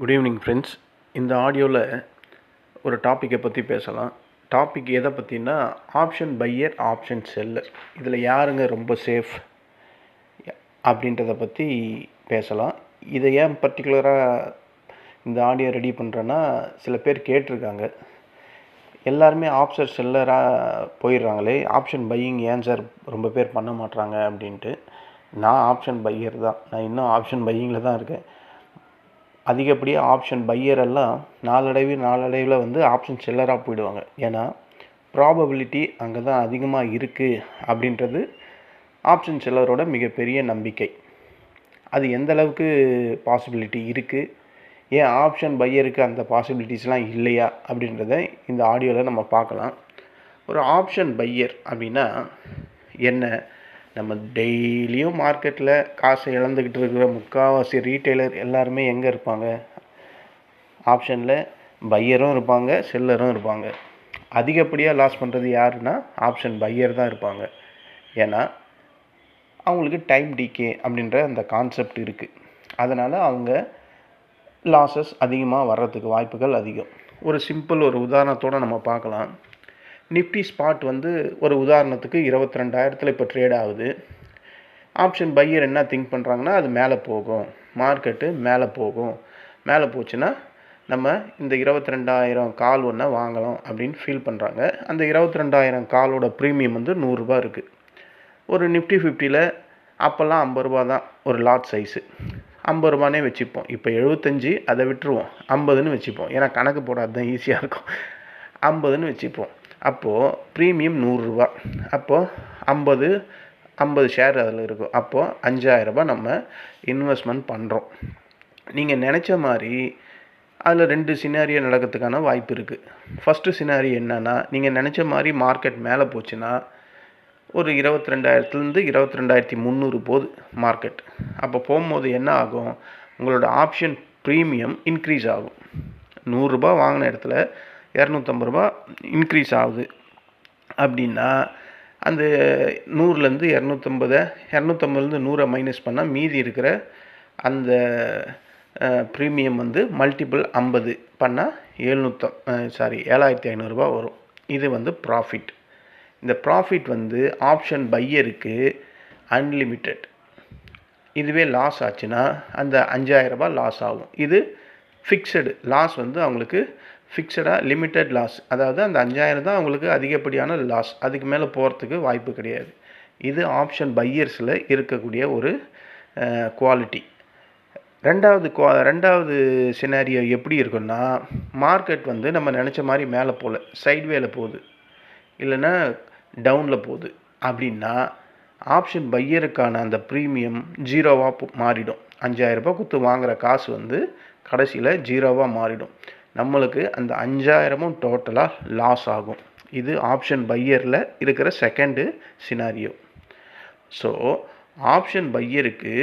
Good evening friends இந்த ஆடியோவில் ஒரு டாப்பிக்கை பற்றி பேசலாம். டாபிக் எதை பற்றினா ஆப்ஷன் பையர் ஆப்ஷன் செல்லர் இதில் யாருங்க ரொம்ப சேஃப் அப்படின்றத பற்றி பேசலாம். இதை ஏன் பர்டிகுலராக இந்த ஆடியோ ரெடி பண்ணுறேன்னா சில பேர் கேட்டிருக்காங்க. எல்லாருமே ஆப்ஷன் செல்லராக போயிடுறாங்களே. ஆப்ஷன் பையிங் ஏன் சார் ரொம்ப பேர் பண்ண மாட்றாங்க அப்படின்ட்டு. நான் ஆப்ஷன் பையர் தான். நான் இன்னும் ஆப்ஷன் பையிங்கில் தான் இருக்கேன். அதிகப்படியாக ஆப்ஷன் பையர் எல்லாம் நாளடைவில் நாளடைவில் வந்து ஆப்ஷன் செல்லராக போயிடுவாங்க. ஏன்னா ப்ராபபிலிட்டி அங்கே தான் அதிகமாக இருக்குது அப்படின்றது ஆப்ஷன் செல்லரோட மிகப்பெரிய நம்பிக்கை. அது எந்த அளவுக்கு பாசிபிலிட்டி இருக்குது ஏன் ஆப்ஷன் பையருக்கு அந்த பாசிபிலிட்டிஸ்லாம் இல்லையா? அப்படின்றத இந்த ஆடியோவில் நம்ம பார்க்கலாம். ஒரு ஆப்ஷன் பையர் அப்படின்னா என்ன? நம்ம டெய்லியும் மார்க்கெட்டில் காசை இழந்துக்கிட்டு இருக்கிற முக்கால்வாசி ரீட்டைலர் எல்லாருமே எங்கே இருப்பாங்க? ஆப்ஷனில் பையரும் இருப்பாங்க செல்லரும் இருப்பாங்க. அதிகப்படியாக லாஸ் பண்ணுறது யாருன்னா ஆப்ஷன் பையர் தான் இருப்பாங்க. ஏன்னா அவங்களுக்கு டைம் டிகே அப்படின்ற அந்த கான்செப்ட் இருக்குது அதனால் அவங்க லாஸஸ் அதிகமாக வர்றதுக்கு வாய்ப்புகள் அதிகம். ஒரு சிம்பிள் ஒரு உதாரணத்தோடு நம்ம பார்க்கலாம். நிஃப்டி ஸ்பாட் வந்து ஒரு உதாரணத்துக்கு இருபத்தி ரெண்டாயிரத்தில் இப்போ ட்ரேட் ஆகுது. ஆப்ஷன் பையர் என்ன திங்க் பண்ணுறாங்கன்னா அது மேலே போகும். மார்க்கெட்டு மேலே போகும். மேலே போச்சுன்னா நம்ம இந்த இருபத்தி ரெண்டாயிரம் கால் ஒன்றை வாங்கலாம் அப்படின்னு ஃபீல் பண்ணுறாங்க அந்த இருபத்தி ரெண்டாயிரம் காலோட ப்ரீமியம் வந்து நூறுரூபா இருக்குது ஒரு நிஃப்டி ஃபிஃப்டியில் அப்போல்லாம் ஐம்பது ரூபா தான் ஒரு லாட் சைஸு ஐம்பது ரூபானே வச்சுப்போம். இப்போ எழுபத்தஞ்சி அதை விட்டுருவோம். ஐம்பதுன்னு வச்சுப்போம். ஏன்னா கணக்கு போடாது தான் ஈஸியாக இருக்கும். ஐம்பதுன்னு வச்சுப்போம். அப்போது ப்ரீமியம் நூறுரூவா அப்போது ஐம்பது ஐம்பது ஷேர் அதில் இருக்கும். அப்போது அஞ்சாயிரரூபா நம்ம இன்வெஸ்ட்மெண்ட் பண்ணுறோம் நீங்கள் நினச்ச மாதிரி அதில் ரெண்டு சினாரியோ நடக்கிறதுக்கான வாய்ப்பு இருக்குது ஃபஸ்ட்டு சினாரி என்னென்னா நீங்கள் நினச்ச மாதிரி மார்க்கெட் மேலே போச்சுன்னா ஒரு இருபத்தி ரெண்டாயிரத்துலேருந்து இருபத்தி ரெண்டாயிரத்தி முந்நூறு போகுது மார்க்கெட் அப்போ போகும்போது என்ன ஆகும்? உங்களோட ஆப்ஷன் ப்ரீமியம் இன்க்ரீஸ் ஆகும். நூறுரூபா வாங்கின இடத்துல இரநூத்தம்பது ரூபா இன்க்ரீஸ் ஆகுது. அப்படின்னா அந்த நூறுலேருந்து இரநூத்தம்பதை இரநூத்தம்பதுலேருந்து நூறை மைனஸ் பண்ணால் மீதி இருக்கிற அந்த ப்ரீமியம் வந்து மல்டிபிள் ஐம்பது பண்ணால் எழுநூத்தம் சாரி ஏழாயிரத்தி ஐநூறுரூபா வரும். இது வந்து ப்ராஃபிட் இந்த ப்ராஃபிட் வந்து ஆப்ஷன் பையருக்கு அன்லிமிட்டெட் இதுவே லாஸ் ஆச்சுன்னா அந்த அஞ்சாயிரரூபா லாஸ் ஆகும். இது ஃபிக்ஸடு லாஸ் வந்து அவங்களுக்கு ஃபிக்ஸடாக லிமிட்டட் லாஸ் அதாவது அந்த அஞ்சாயிரம் தான் அவங்களுக்கு அதிகப்படியான லாஸ் அதுக்கு மேலே போகிறதுக்கு வாய்ப்பு கிடையாது. இது ஆப்ஷன் பையர்ஸில் இருக்கக்கூடிய ஒரு குவாலிட்டி ரெண்டாவது குவா ரெண்டாவது சினாரியோ எப்படி இருக்குன்னா மார்க்கெட் வந்து நம்ம நினச்ச மாதிரி மேலே போகல. சைட்வேல போகுது. இல்லைன்னா டவுனில் போகுது. அப்படின்னா ஆப்ஷன் பையருக்கான அந்த ப்ரீமியம் ஜீரோவாக மாறிடும். அஞ்சாயிரரூபா கொடுத்து வாங்குகிற காசு வந்து கடைசியில் ஜீரோவாக மாறிடும். நம்மளுக்கு அந்த அஞ்சாயிரமும் டோட்டலாக லாஸ் ஆகும். இது ஆப்ஷன் பையரில் இருக்கிற செகண்டு சினாரியோ ஸோ ஆப்ஷன் பையருக்கு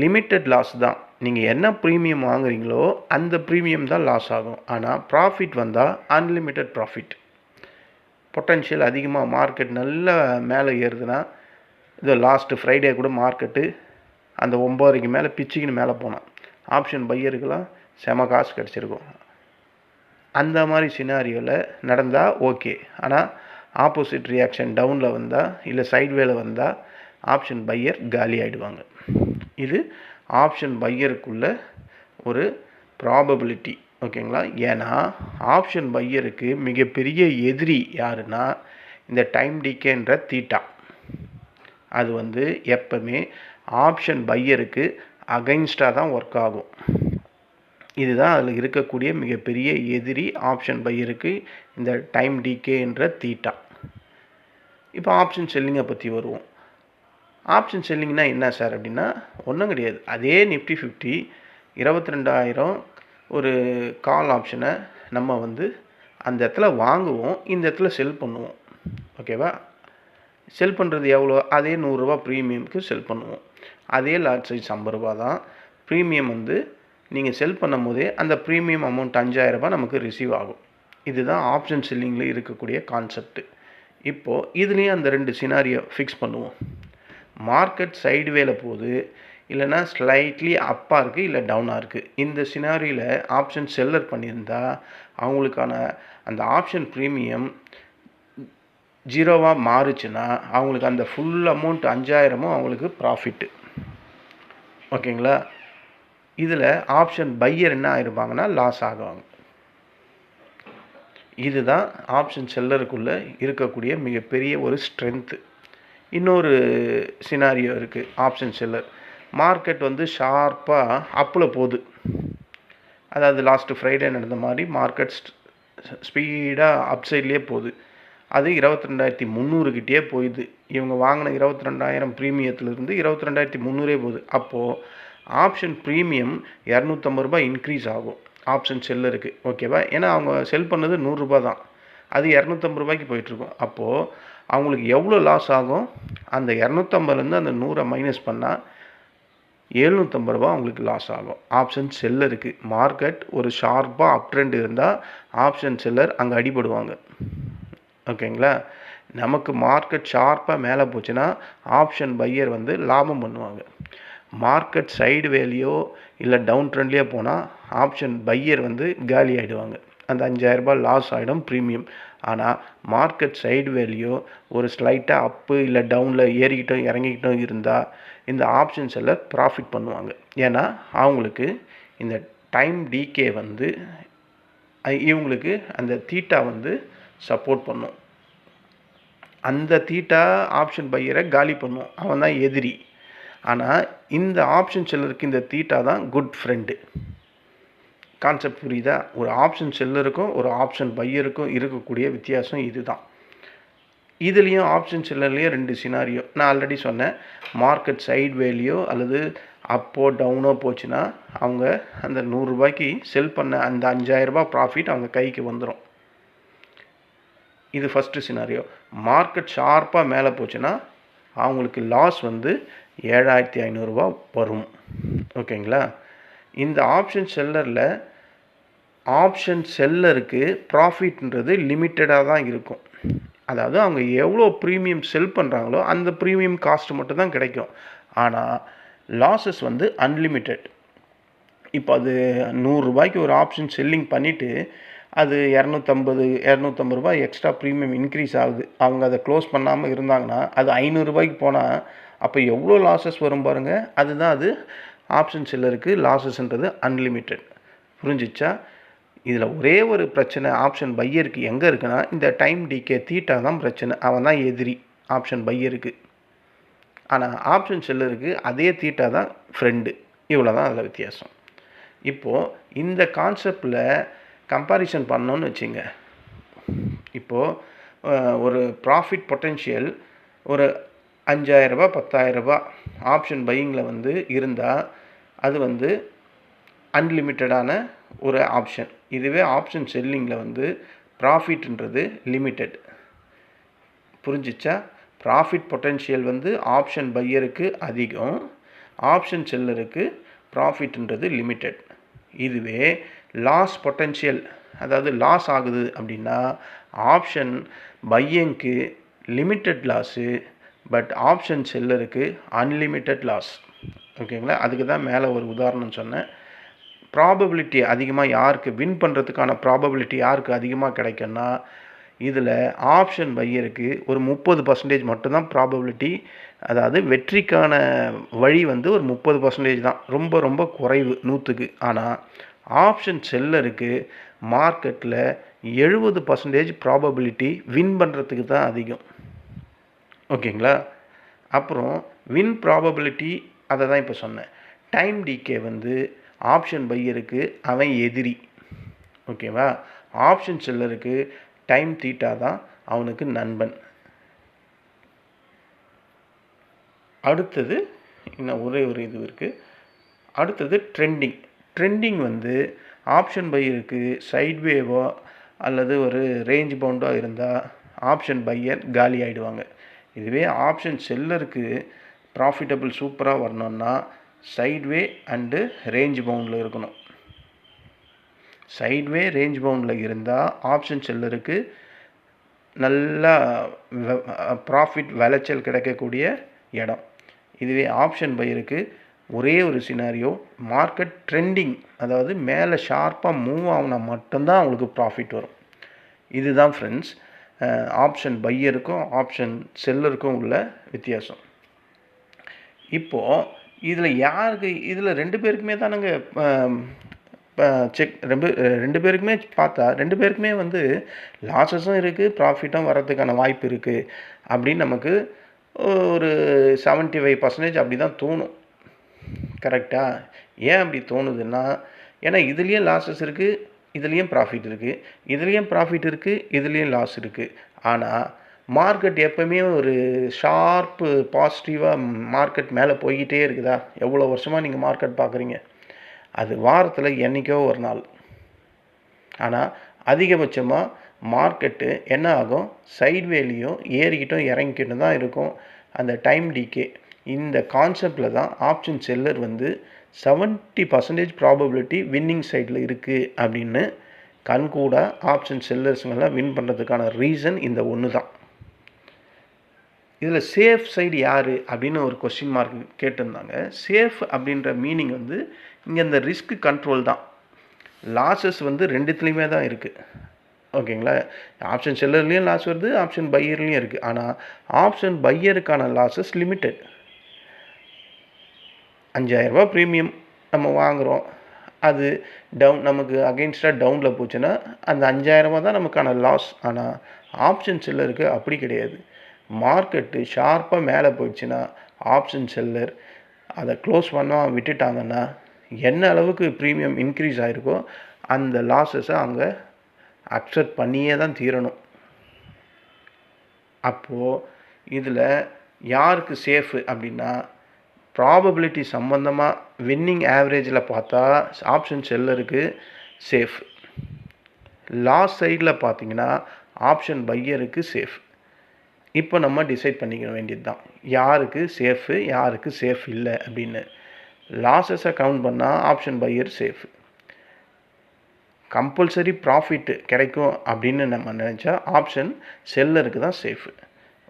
லிமிட்டட் லாஸ் தான். நீங்கள் என்ன ப்ரீமியம் வாங்குறீங்களோ அந்த ப்ரீமியம் தான் லாஸ் ஆகும். ஆனால் ப்ராஃபிட் வந்தால் அன்லிமிட்டட் ப்ராஃபிட் பொட்டன்ஷியல் அதிகமாக மார்க்கெட் நல்லா மேலே ஏறுதுன்னா இது லாஸ்ட்டு ஃப்ரைடே கூட மார்க்கெட்டு அந்த ஒம்பதரைக்கு மேலே பிச்சுக்கின்னு மேலே போனான் ஆப்ஷன் பையருக்கெல்லாம் செம காசு கிடச்சிருக்கும். அந்த மாதிரி சினாரியோவில் நடந்தால் ஓகே ஆனால் ஆப்போசிட் ரியாக்ஷன் டவுனில் வந்தால் இல்லை சைட்வேல வந்தால் ஆப்ஷன் பையர் காலி ஆகிடுவாங்க இது ஆப்ஷன் பையருக்குள்ள ஒரு ப்ராபபிலிட்டி ஓகேங்களா ஏன்னா ஆப்ஷன் பையருக்கு மிகப்பெரிய எதிரி யாருன்னா இந்த டைம் டிகேன்ற தீட்டா அது வந்து எப்பவுமே ஆப்ஷன் பையருக்கு அகைன்ஸ்டாக தான் ஒர்க் ஆகும். இதுதான் அதில் இருக்கக்கூடிய மிகப்பெரிய எதிரி ஆப்ஷன் பையருக்கு இந்த டைம் டிகே என்ற தீட்டா இப்போ ஆப்ஷன் செல்லிங்கை பற்றி வருவோம். ஆப்ஷன் செல்லிங்னா என்ன சார் அப்படின்னா ஒன்றும் கிடையாது. அதே நிஃப்டி ஃபிஃப்டி இருபத்தி ரெண்டாயிரம் ஒரு கால் ஆப்ஷனை நம்ம வந்து அந்த இடத்துல வாங்குவோம் இந்த இடத்துல செல் பண்ணுவோம். ஓகேவா செல் பண்ணுறது எவ்வளோ? அதே நூறுரூவா ப்ரீமியமுக்கு செல் பண்ணுவோம். அதே லார்ஜ் சைஸ் ஐம்பது ரூபா தான். ப்ரீமியம் வந்து நீங்கள் செல் பண்ணும் போதே அந்த ப்ரீமியம் அமௌண்ட் அஞ்சாயிரரூபா நமக்கு ரிசீவ் ஆகும். இதுதான் ஆப்ஷன் செல்லிங்கில் இருக்கக்கூடிய கான்செப்ட்டு இப்போது இதுலேயும் அந்த ரெண்டு சினாரியோ ஃபிக்ஸ் பண்ணுவோம். மார்க்கெட் சைடுவேல போகுது இல்லைன்னா ஸ்லைட்லி அப்பாக இருக்குது இல்லை டவுனாக இருக்குது இந்த சினாரியில் ஆப்ஷன் செல்லர் பண்ணியிருந்தா அவங்களுக்கான அந்த ஆப்ஷன் ப்ரீமியம் ஜீரோவாக மாறுச்சுன்னா அவங்களுக்கு அந்த ஃபுல் அமௌண்ட் அஞ்சாயிரமும் அவங்களுக்கு ப்ராஃபிட்டு ஓகேங்களா? இதில் ஆப்ஷன் பையர் என்ன ஆயிருப்பாங்கன்னா லாஸ் ஆகுவாங்க. இதுதான் ஆப்ஷன் செல்லருக்குள்ளே இருக்கக்கூடிய மிகப்பெரிய ஒரு ஸ்ட்ரென்த்து இன்னொரு சினாரியோ இருக்குது ஆப்ஷன் செல்லர் மார்க்கெட் வந்து ஷார்ப்பாக அப்பில் போகுது. அதாவது லாஸ்ட்டு ஃப்ரைடே நடந்த மாதிரி மார்க்கெட் ஸ்பீடாக அப் சைட்லேயே போகுது. அது இருபத்தி ரெண்டாயிரத்தி முந்நூறுக்கிட்டே போயிடுது இவங்க வாங்கின இருபத்தி ரெண்டாயிரம் ப்ரீமியத்துலேருந்து இருபத்தி ரெண்டாயிரத்தி முந்நூறே போகுது. அப்போது ஆப்ஷன் ப்ரீமியம் இரநூத்தம்பது ரூபாய் இன்க்ரீஸ் ஆகும். ஆப்ஷன் செல்லருக்கு ஓகேவா ஏன்னா அவங்க செல் பண்ணது நூறுரூபா தான். அது இரநூத்தம்பது ரூபாய்க்கு போயிட்டுருக்கும். அப்போது அவங்களுக்கு எவ்வளோ லாஸ் ஆகும்? அந்த இரநூத்தம்பதுலேருந்து அந்த நூறை மைனஸ் பண்ணால் எழுநூற்றம்பது ரூபா அவங்களுக்கு லாஸ் ஆகும். ஆப்ஷன் செல்லருக்கு மார்க்கெட் ஒரு ஷார்ப்பாக அப் ட்ரெண்ட் இருந்தால் ஆப்ஷன் செல்லர் அங்கே அடிபடுவாங்க. ஓகேங்களா? நமக்கு மார்க்கெட் ஷார்ப்பாக மேலே போச்சுன்னா ஆப்ஷன் பையர் வந்து லாபம் பண்ணுவாங்க. மார்க்கெட் சைடு வேலையோ இல்லை டவுன் ட்ரெண்ட்லேயோ போனால் ஆப்ஷன் பையர் வந்து காலி ஆகிடுவாங்க அந்த அஞ்சாயிரரூபா லாஸ் ஆகிடும் ப்ரீமியம் ஆனால் மார்க்கெட் சைடு வேல்யூ ஒரு ஸ்லைட்டாக அப்பு இல்லை டவுனில் ஏறிக்கிட்டோம் இறங்கிக்கிட்டோம் இருந்தால் இந்த ஆப்ஷன்ஸ் எல்லாம் ப்ராஃபிட் பண்ணுவாங்க. ஏன்னா அவங்களுக்கு இந்த டைம் டிகே வந்து இவங்களுக்கு அந்த தீட்டா வந்து சப்போர்ட் பண்ணும். அந்த தீட்டா ஆப்ஷன் பையரை காலி பண்ணும். அவன் தான் எதிரி. ஆனால் இந்த ஆப்ஷன் செல்லருக்கு இந்த தீட்டா தான் குட் ஃப்ரெண்டு கான்செப்ட் புரியுதா? ஒரு ஆப்ஷன் செல்லருக்கும் ஒரு ஆப்ஷன் பையருக்கும் இருக்கக்கூடிய வித்தியாசம் இதுதான். இதுலேயும் ஆப்ஷன் செல்லர்லேயும் ரெண்டு சினாரியோ நான் ஆல்ரெடி சொன்னேன் மார்க்கெட் சைட் வேலையோ அல்லது அப்போ டவுனோ போச்சுன்னா அவங்க அந்த நூறுரூபாய்க்கு செல் பண்ண அந்த அஞ்சாயிரரூபா ப்ராஃபிட் அவங்க கைக்கு வந்துடும் இது ஃபஸ்ட்டு சினாரியோ மார்க்கெட் ஷார்ப்பாக மேலே போச்சுன்னா அவங்களுக்கு லாஸ் வந்து ஏழாயிரத்தி ஐநூறுரூவா வரும். ஓகேங்களா? இந்த ஆப்ஷன் செல்லரில் ஆப்ஷன் செல்லருக்கு ப்ராஃபிட்ன்றது லிமிட்டடாக தான் இருக்கும். அதாவது அவங்க எவ்வளோ ப்ரீமியம் செல் பண்ணுறாங்களோ அந்த ப்ரீமியம் காஸ்ட் மட்டும் தான் கிடைக்கும். ஆனால் லாஸஸ் வந்து அன்லிமிட்டெட் இப்போ அது நூறுரூபாய்க்கு ஒரு ஆப்ஷன் செல்லிங் பண்ணிவிட்டு அது இரநூத்தம்பது இரநூத்தம்பது ரூபாய் எக்ஸ்ட்ரா ப்ரீமியம் இன்க்ரீஸ் ஆகுது. அவங்க அதை க்ளோஸ் பண்ணாமல் இருந்தாங்கன்னா அது ஐநூறுரூபாய்க்கு போனால் அப்போ எவ்வளோ லாஸஸ் வரும் பாருங்கள் அதுதான் அது ஆப்ஷன் சில்லருக்கு லாஸஸ்ன்றது அன்லிமிட்டெட் புரிஞ்சிச்சா? இதில் ஒரே ஒரு பிரச்சனை ஆப்ஷன் பையருக்கு எங்கே இருக்குன்னா இந்த டைம் டிகே தீட்டா தான் பிரச்சனை. அவன் தான் எதிரி ஆப்ஷன் பையருக்கு ஆனால் ஆப்ஷன் செல்லருக்கு அதே தீட்டா தான் ஃப்ரெண்டு இவ்வளோ தான் அதில் வித்தியாசம். இப்போது இந்த கான்செப்டில் கம்பாரிசன் பண்ணோன்னு வச்சுங்க. இப்போது ஒரு ப்ராஃபிட் பொட்டென்ஷியல் ஒரு அஞ்சாயிரரூபா பத்தாயிரரூபா ஆப்ஷன் பையிங்கில் வந்து இருந்தால் அது வந்து அன்லிமிட்டடான ஒரு ஆப்ஷன் இதுவே ஆப்ஷன் செல்லிங்கில் வந்து ப்ராஃபிட்ன்றது லிமிட்டெட் புரிஞ்சிச்சா? ப்ராஃபிட் பொட்டென்ஷியல் வந்து ஆப்ஷன் பையருக்கு அதிகம் ஆப்ஷன் செல்லருக்கு ப்ராஃபிட்ன்றது லிமிட்டெட் இதுவே லாஸ் பொட்டென்ஷியல் அதாவது லாஸ் ஆகுது அப்படின்னா ஆப்ஷன் பையங்க்கு லிமிட்டெட் லாஸு பட் ஆப்ஷன் செல்லருக்கு அன்லிமிட்டட் லாஸ் ஓகேங்களா? அதுக்கு தான் மேலே ஒரு உதாரணம் சொன்னேன். ப்ராபபிலிட்டி அதிகமாக யாருக்கு வின் பண்ணுறதுக்கான ப்ராபபிலிட்டி யாருக்கு அதிகமாக கிடைக்கும்னா இதில் ஆப்ஷன் பையருக்கு ஒரு முப்பது பர்சன்டேஜ் மட்டும்தான் ப்ராபபிலிட்டி அதாவது வெற்றிக்கான வழி வந்து ஒரு முப்பது பர்சன்டேஜ் தான். ரொம்ப ரொம்ப குறைவு நூற்றுக்கு ஆனால் ஆப்ஷன் செல்லருக்கு மார்க்கெட்டில் எழுபது பர்சன்டேஜ் ப்ராபபிலிட்டி வின் பண்ணுறதுக்கு தான் அதிகம். ஓகேங்களா? அப்புறம் வின் ப்ராபபிலிட்டி அதை தான் இப்போ சொன்னேன். டைம் டிகே வந்து ஆப்ஷன் பையருக்கு அவன் எதிரி. ஓகேவா? ஆப்ஷன் செல்லருக்கு டைம் தீட்டா தான் அவனுக்கு நண்பன். அடுத்தது இன்னும் ஒரே ஒரு இது இருக்குது அடுத்தது ட்ரெண்டிங் ட்ரெண்டிங் வந்து ஆப்ஷன் பையருக்கு சைட்வேவோ அல்லது ஒரு ரேஞ்ச் பவுண்டோ இருந்தால் ஆப்ஷன் பையர் காலி ஆகிடுவாங்க இதுவே ஆப்ஷன் செல்லருக்கு ப்ராஃபிட்டபிள் சூப்பராக வரணுன்னா சைட்வே அண்டு ரேஞ்ச் பவுண்டில் இருக்கணும். சைட்வே ரேஞ்ச் பவுண்டில் இருந்தால் ஆப்ஷன் செல்லருக்கு நல்லா ப்ராஃபிட் விளைச்சல் கிடைக்கக்கூடிய இடம். இதுவே ஆப்ஷன் பையருக்கு ஒரே ஒரு சினாரியோ மார்க்கெட் ட்ரெண்டிங் அதாவது மேலே ஷார்ப்பாக மூவ் ஆகுனா மட்டும்தான் அவங்களுக்கு ப்ராஃபிட் வரும். இதுதான் ஃப்ரெண்ட்ஸ் ஆப்ஷன் பையருக்கும் ஆப்ஷன் செல்லருக்கும் உள்ள வித்தியாசம். இப்போது இதில் யாருக்கு இதில் ரெண்டு பேருக்குமே தானுங்க செக் ரெண்டு ரெண்டு பேருக்குமே பார்த்தா ரெண்டு பேருக்குமே வந்து லாஸஸும் இருக்குது ப்ராஃபிட்டும் வர்றதுக்கான வாய்ப்பு இருக்குது அப்படின்னு நமக்கு ஒரு செவன்ட்டி ஃபைவ் பர்சன்டேஜ் அப்படி தான் தோணும். கரெக்டாக ஏன் அப்படி தோணுதுன்னா ஏன்னா இதுலேயும் லாஸஸ் இருக்குது இதுலேயும் ப்ராஃபிட் இருக்குது இதுலேயும் ப்ராஃபிட் இருக்குது இதுலேயும் லாஸ் இருக்குது ஆனால் மார்க்கெட் எப்போவுமே ஒரு ஷார்ப்பு பாசிட்டிவாக மார்க்கெட் மேலே போய்கிட்டே இருக்குதா? எவ்வளோ வருஷமாக நீங்கள் மார்க்கெட் பார்க்குறீங்க அது வாரத்தில் என்றைக்கோ ஒரு நாள். ஆனால் அதிகபட்சமாக மார்க்கெட்டு என்ன ஆகும்? சைட்வேலையும் ஏறிக்கிட்டும் இறங்கிக்கிட்டும் தான் இருக்கும். அந்த டைம் டிகே இந்த கான்செப்டில் தான் ஆப்ஷன் செல்லர் வந்து செவன்ட்டி பர்சன்டேஜ் ப்ராபபிலிட்டி வின்னிங் சைடில் இருக்குது அப்படின்னு கண்கூடாக ஆப்ஷன் செல்லர்ஸுங்கெல்லாம் வின் பண்ணுறதுக்கான ரீசன் இந்த ஒன்று தான் இதில் சேஃப் சைடு யார் அப்படின்னு ஒரு கொஸ்டின் மார்க் கேட்டிருந்தாங்க. சேஃப் அப்படின்ற மீனிங் வந்து இங்கே இந்த ரிஸ்க் கண்ட்ரோல் தான். லாஸஸ் வந்து ரெண்டுத்துலேயுமே தான் இருக்குது ஓகேங்களா ஆப்ஷன் செல்லர்லேயும் லாஸ் வருது ஆப்ஷன் பையர்லேயும் இருக்குது ஆனால் ஆப்ஷன் பையருக்கான லாஸஸ் லிமிட்டெட் அஞ்சாயிரரூபா ப்ரீமியம் நம்ம வாங்குகிறோம் அது டவுன் நமக்கு அகெயின்ஸ்டாக டவுனில் போச்சுன்னா அந்த அஞ்சாயிரரூபா தான் நமக்கான லாஸ் ஆனால் ஆப்ஷன் செல்லருக்கு அப்படி கிடையாது. மார்க்கெட்டு ஷார்ப்பாக மேலே போயிடுச்சுன்னா ஆப்ஷன் செல்லர் அதை க்ளோஸ் பண்ணால் விட்டுட்டாங்கன்னா என்ன அளவுக்கு ப்ரீமியம் இன்க்ரீஸ் ஆகிருக்கோ அந்த லாஸஸை அவங்க அக்செப்ட் பண்ணியே தான் தீரணும். அப்போது இதில் யாருக்கு சேஃபு அப்படின்னா ப்ராபபிலிட்டி சம்மந்தமாக வின்னிங் ஆவரேஜில் பார்த்தா ஆப்ஷன் செல்லருக்கு சேஃப் லாஸ் சைடில் பார்த்தீங்கன்னா ஆப்ஷன் பையருக்கு சேஃப் இப்போ நம்ம டிசைட் பண்ணிக்க வேண்டியது தான் யாருக்கு சேஃபு யாருக்கு சேஃப் இல்லை அப்படின்னு. லாஸஸை கவுண்ட் பண்ணால் option buyer safe compulsory profit கிடைக்கும் அப்படின்னு நம்ம நினச்சா ஆப்ஷன் செல்லருக்கு தான் சேஃபு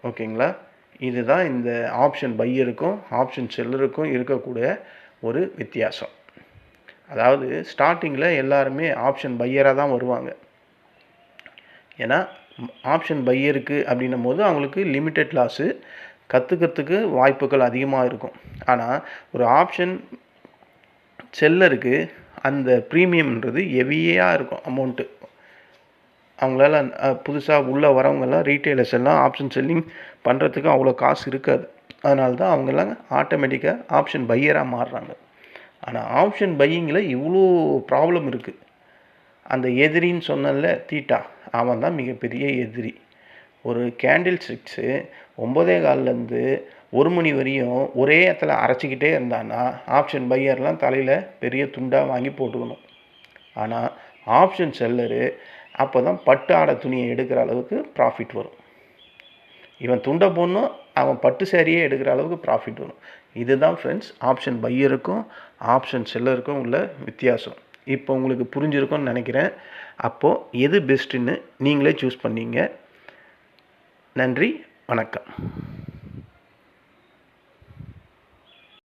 ஓகேங்களா இதுதான் இந்த ஆப்ஷன் பையருக்கும் ஆப்ஷன் செல்லருக்கும் இருக்கக்கூடிய ஒரு வித்தியாசம். அதாவது ஸ்டார்டிங்கில் எல்லாருமே ஆப்ஷன் பையராக தான் வருவாங்க. ஏன்னா ஆப்ஷன் பையருக்கு அப்படின்னும் போது அவங்களுக்கு லிமிட்டட் லாஸு கற்றுக்கிறதுக்கு வாய்ப்புகள் அதிகமாக இருக்கும். ஆனால் ஒரு ஆப்ஷன் செல்லருக்கு அந்த ப்ரீமியம்ன்றது ஹெவியாக இருக்கும் அமௌண்ட்டு அவங்களால புதுசாக உள்ளே வரவங்கெல்லாம் ரீட்டைலர்ஸ் எல்லாம் ஆப்ஷன் செல்லிங் பண்ணுறதுக்கு அவ்வளோ காசு இருக்காது. அதனால தான் அவங்கெல்லாம் ஆட்டோமேட்டிக்காக ஆப்ஷன் பையராக மாறுறாங்க. ஆனால் ஆப்ஷன் பையிங்கில் இவ்வளோ ப்ராப்ளம் இருக்குது அந்த எதிரின்னு சொன்னல தீட்டா அவன் தான் மிகப்பெரிய எதிரி. ஒரு கேண்டில் ஸ்டிக்ஸு ஒம்பதே கால்லேருந்து ஒரு மணி வரையும் ஒரே இடத்துல அரைச்சிக்கிட்டே இருந்தான்னா ஆப்ஷன் பையர்லாம் தலையில் பெரிய துண்டாக வாங்கி போட்டுக்கணும். ஆனால் ஆப்ஷன் செல்லரு அப்போ தான் பட்டு ஆடை துணியை எடுக்கிற அளவுக்கு ப்ராஃபிட் வரும். இவன் துண்டை போடணும் அவன் பட்டு சேரீயே எடுக்கிற அளவுக்கு ப்ராஃபிட் வரும். இதுதான் ஃப்ரெண்ட்ஸ் ஆப்ஷன் பையருக்கும் ஆப்ஷன் செல்லருக்கும் உள்ள வித்தியாசம். இப்போ உங்களுக்கு புரிஞ்சிருக்கும்னு நினைக்கிறேன். அப்போது எது பெஸ்ட்டுன்னு நீங்களே சூஸ் பண்ணீங்க. நன்றி வணக்கம்.